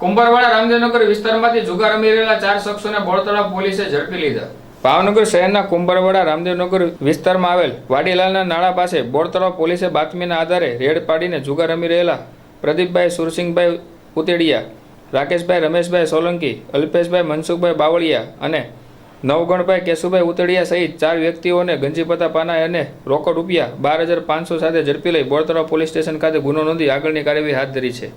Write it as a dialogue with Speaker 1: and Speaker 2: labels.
Speaker 1: કુંભારવાડા રામદેવનગર વિસ્તારમાંથી જુગાર રમી રહેલા ચાર શખ્સોને બોળતળા પોલીસે ઝડપી લીધા. ભાવનગર શહેરના કુંભારવાડા રામદેવનગર વિસ્તારમાં આવેલ વાડીલાલના નાળા પાસે બોળતળાવ પોલીસે બાતમીના આધારે રેડ પાડીને જુગાર રમી રહેલા પ્રદીપભાઈ સુરસિંહભાઈ ઉતેડિયા, રાકેશભાઈ રમેશભાઈ સોલંકી, અલ્પેશભાઈ મનસુખભાઈ બાવળિયા અને નવગણભાઈ કેશુભાઈ ઉતેડિયા સહિત ચાર વ્યક્તિઓને ગંજીપતા પાના અને રોકડ રૂપિયા બાર હજાર પાંચસો સાથે ઝડપી લઈ બોળતળાવ પોલીસ સ્ટેશન ખાતે ગુનો નોંધી આગળની કાર્યવાહી હાથ ધરી છે.